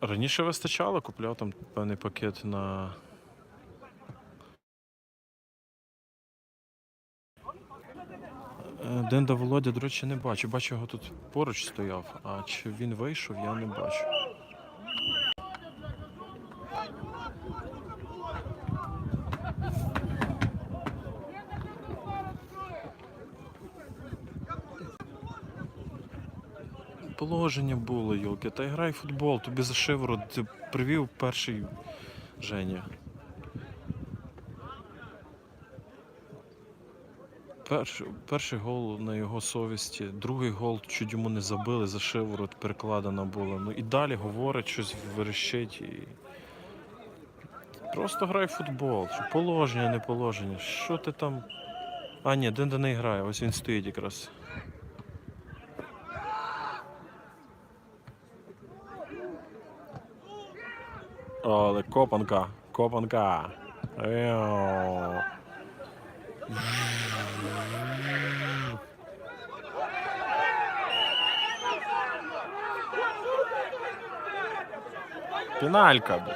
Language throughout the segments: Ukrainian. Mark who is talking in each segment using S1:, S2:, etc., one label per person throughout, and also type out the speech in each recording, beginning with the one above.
S1: Раніше вистачало, купляв там певний пакет на. Е, Денда Володя, до речі, не бачу. Бачу, його тут поруч стояв, а чи він вийшов, я не бачу. Положення було, Йолки, та грай в футбол, тобі за шиворот привів перший Женя. Перший, перший гол на його совісті, другий гол чуть йому не забили, за шиворот перекладено було. Ну і далі говорить, щось верещить. І... Просто грай в футбол. Положення, не положення. Що ти там. А, ні, Денда не грає, ось він стоїть якраз. Але копанка, копанка. Піналька.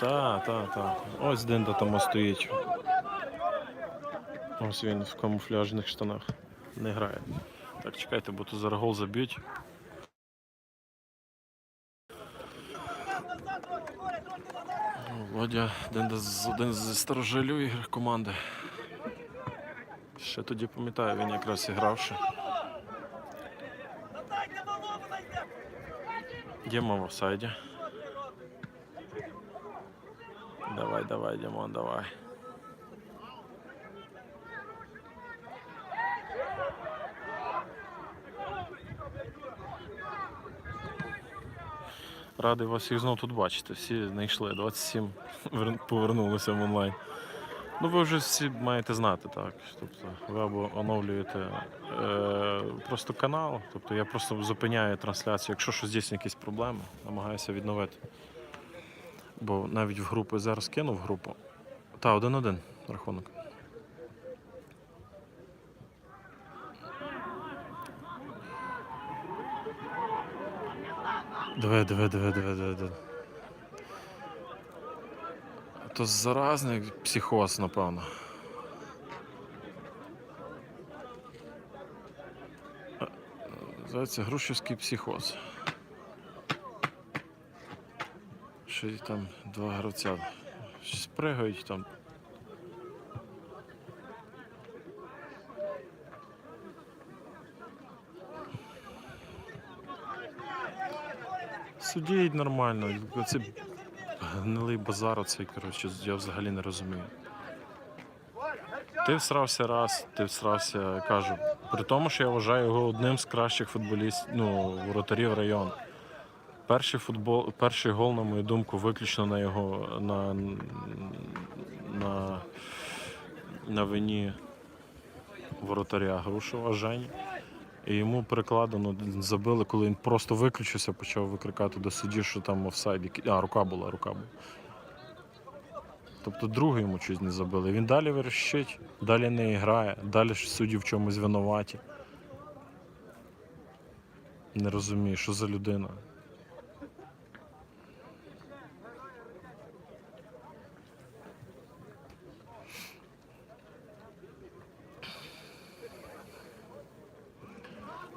S1: Та, та, та. Ось Динда там стоїть. Ось він в камуфляжних штанах. Не грає. Так, чекайте, бо тут зараз гол заб'ють. Володя один з старожилів ігр команди. Ще тоді пам'ятаю, він якраз і грав ще. В офсайді. Давай, давай, Дімон, давай. Радий вас всіх знов тут бачити. Всі знайшли. 27 повернулися в онлайн. Ну, ви вже всі маєте знати, так. Тобто ви або оновлюєте е, просто канал, тобто я просто зупиняю трансляцію, якщо щось дійсно якісь проблеми, намагаюся відновити. Бо навіть в групу я зараз кинув групу. Та, один-один рахунок. Диви, диви, диви, диви, диви, диви. То заразний психоз, напевно. Називається грушівський психоз. Ще там два гравця. Щось пригають там. Судіть нормально. Це гнилий базар оцей, коротше, я взагалі не розумію. Ти всрався раз, ти всрався, кажу. При тому, що я вважаю його одним з кращих футболістів, ну, воротарів району. Перший футбол, перший гол, на мою думку, виключно на його на, на, на вині воротаря Грушева Жені. І йому перекладено забили, коли він просто виключився, почав викрикати до судді, що там офсайд. А, рука була, рука була. Тобто другий йому щось не забили. Він далі верещить, далі не грає, далі судді в чомусь винуваті. Не розумію, що за людина.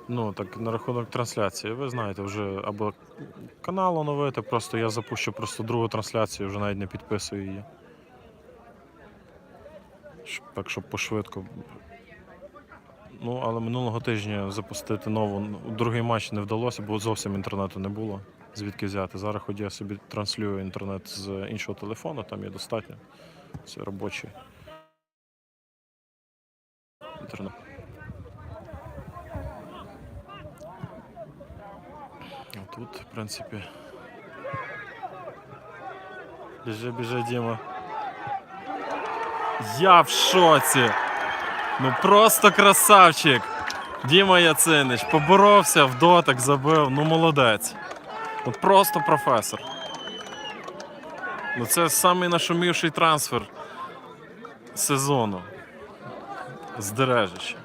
S1: Ну, так на рахунок трансляції, ви знаєте, вже або канал оновити, просто я запущу просто другу трансляцію, вже навіть не підписую її. Так, щоб пошвидко. Ну, але минулого тижня запустити нову другий матч не вдалося, бо зовсім інтернету не було. Звідки взяти? Зараз хоч я собі транслюю інтернет з іншого телефону, там є достатньо. Це робочий. Інтернет. Тут, в принципі. Біжи, біжи, Діма. Я в шоці. Ну просто красавчик. Діма Яцинич поборовся, в дотик забив. Ну молодець. Ну просто професор. Ну це самий нашумівший трансфер сезону з Дережича.